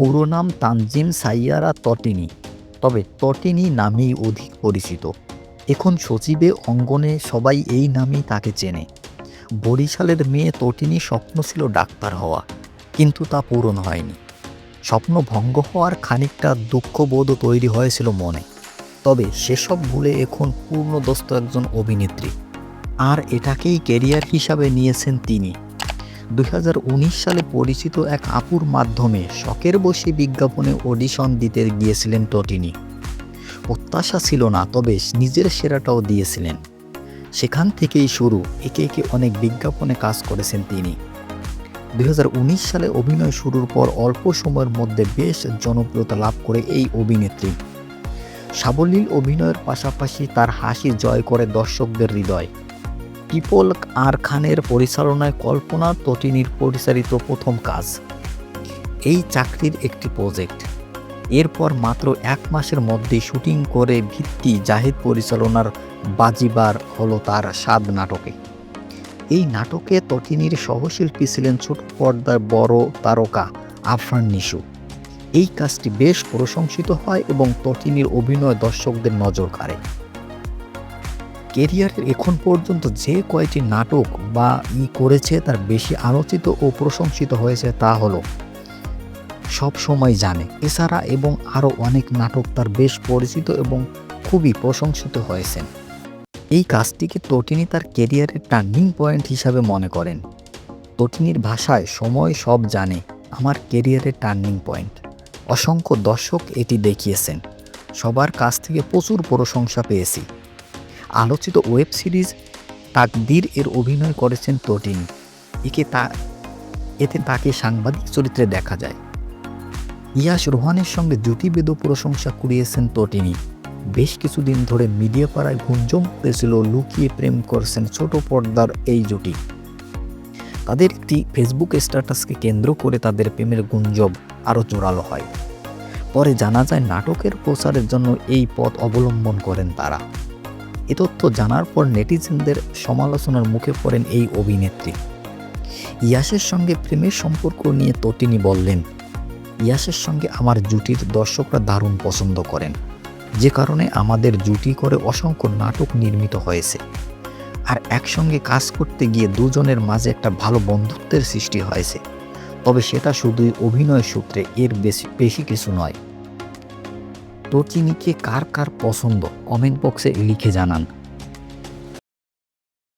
পুরো নাম তানজিম সাইয়ারা তটিনী, তবে তটিনী নামেই অধিক পরিচিত। এখন সচিবে অঙ্গনে সবাই এই নামেই তাকে চেনে। বরিশালের মেয়ে তটিনী স্বপ্ন ছিল ডাক্তার হওয়া, কিন্তু তা পূরণ হয়নি। স্বপ্ন ভঙ্গ হওয়ার খানিকটা দুঃখবোধও তৈরি হয়েছিল মনে। তবে সেসব ভুলে এখন পূর্ণদস্ত একজন অভিনেত্রী। আর এটাকেই কেরিয়ার হিসাবে নিয়েছেন তিনি। দুই হাজার উনিশ সালে পরিচিত এক আপুর মাধ্যমে শখের বসে বিজ্ঞাপনে অডিশন দিতে গিয়েছিলেন টটিনি। প্রত্যাশা ছিল না, তবে নিজের সেরাটাও দিয়েছিলেন। সেখান থেকেই শুরু, একে একে অনেক বিজ্ঞাপনে কাজ করেছেন তিনি। দুই হাজার উনিশ সালে অভিনয় শুরুর পর অল্প সময়ের মধ্যে বেশ জনপ্রিয়তা লাভ করে এই অভিনেত্রী। সাবলীল অভিনয়ের পাশাপাশি তার হাসি জয় করে দর্শকদের হৃদয়। পিপল আর খানের পরিচালনায় কল্পনা তটিনীর পরিচালিত প্রথম কাজ। এই চাকরির একটি প্রজেক্ট। এরপর মাত্র এক মাসের মধ্যে শুটিং করে ভিত্তি জাহিদ পরিচালনার বাজিবার হলো তার স্বাদ নাটকে। এই নাটকে তটিনীর সহশিল্পী ছিলেন ছোট পর্দার বড় তারকা আফরান নিশু। এই কাজটি বেশ প্রশংসিত হয় এবং তটিনীর অভিনয় দর্শকদের নজর কাড়ে। কেরিয়ারের এখন পর্যন্ত যে কয়টি নাটক বা ই করেছে তার বেশি আলোচিত ও প্রশংসিত হয়েছে তা হলো সব সময় জানে, এছাড়া এবং আরও অনেক নাটক তার বেশ পরিচিত এবং খুবই প্রশংসিত হয়েছেন। এই কাজটিকে তটিনী তার কেরিয়ারের টার্নিং পয়েন্ট হিসাবে মনে করেন। তটিনীর ভাষায়, সময় সব জানে, আমার কেরিয়ারের টার্নিং পয়েন্ট। অসংখ্য দর্শক এটি দেখিয়েছেন। সবার কাছ থেকে প্রচুর প্রশংসা পেয়েছি। আলোচিত ওয়েব সিরিজ তাকদির এর অভিনয় করেছেন তটিনী একে তা, এতে তাকে সাংবাদিক চরিত্রে দেখা যায়। ইয়াস রোহানের সঙ্গে জুটিবেদও প্রশংসা কুড়িয়েছেন তটিনী বেশ কিছুদিন ধরে মিডিয়া পাড়ায় গুঞ্জন উঠেছিল, লুকিয়ে প্রেম করছেন ছোট পর্দার এই জুটি তাদের একটি ফেসবুক স্ট্যাটাসকে কেন্দ্র করে তাদের প্রেমের গুঞ্জব আরও জোরালো হয়। পরে জানা যায়, নাটকের প্রচারের জন্য এই পথ অবলম্বন করেন তারা। এ তথ্য জানার পর নেটিজেনদের সমালোচনার মুখে পড়েন এই অভিনেত্রী। ইয়াসের সঙ্গে প্রেমের সম্পর্ক নিয়ে তটিনী বললেন, ইয়াসের সঙ্গে আমার জুটির দর্শকরা দারুণ পছন্দ করেন। যে কারণে আমাদের জুটি করে অসংখ্য নাটক নির্মিত হয়েছে। আর একসঙ্গে কাজ করতে গিয়ে দুজনের মাঝে একটা ভালো বন্ধুত্বের সৃষ্টি হয়েছে। তবে সেটা শুধুই অভিনয় সূত্রে, এর বেশি বেশি কিছু নয়। তটিনীকে কার কার পছন্দ? কমেন্ট বক্সে লিখে জানান।